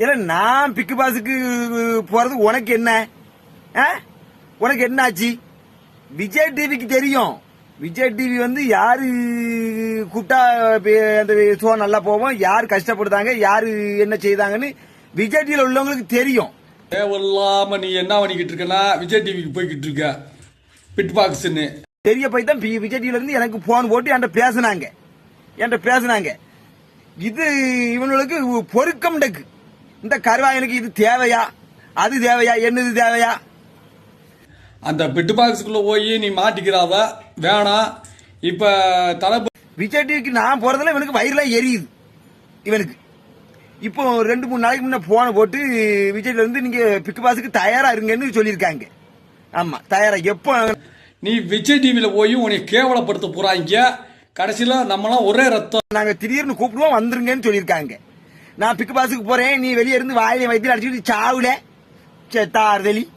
இல்ல நான் பிக்கு பாஸுக்கு போறது உனக்கு என்ன? உனக்கு என்ன ஆச்சு விஜய் டிவிக்கு தெரியும். விஜய் டிவி வந்து யாரு கூப்பிட்டா அந்த ஷோ நல்லா போவோம் யார் கஷ்டப்படுதாங்க? யாரு என்ன செய்தாங்கன்னு விஜய் டிவியில் உள்ளவங்களுக்கு தெரியும். தேவையில்லாம நீ என்ன பண்ணிக்கிட்டு இருக்கனா? விஜய் டிவிக்கு போய்கிட்டு இருக்க. பிட் பாக்ஸ்ன்னு தெரிய போய் தான் பி- விஜய் டிவில இருந்து எனக்கு போன் போட்டு என்கிட்ட பேசுனாங்க. என்கிட்ட பேசுனாங்க. இது இவங்களுக்கு பொருக்கம் டக்கு. இந்த கருவாயனுக்கு இது தேவையா? அது தேவையா? என்னது தேவையா? அந்த பிட் பாக்ஸுக்குள்ள போய் நீ மாட்டிக்கிறாத வேணாம் இப்ப தளபதி விஜய் டிவிக்கு நான் போறதுல இவனுக்கு வயிறுலாம் எரியுது. இவனுக்கு. இப்போ ரெண்டு மூணு நாளைக்கு முன்ன போனை போட்டு விஜய்ல இருந்து நீங்க பிக்கு பாஸுக்கு தயாரா இருங்கன்னு சொல்லியிருக்காங்க. ஆமா தயாரா. எப்போ நீ விஜய் டிவியில போய் உன்னை கேவலப்படுத்த போறாங்க. கடைசியில நம்மளாம் ஒரே ரத்தம். நாங்க திடீர்னு கூப்பிடுவோம் வந்துருங்கன்னு சொல்லியிருக்காங்க. நான் பிக் பாஸுக்கு போறேன். நீ வெளியே இருந்து வாயிலை வைத்து அடிச்சுட்டு சாவுல. செத்தாறுதலி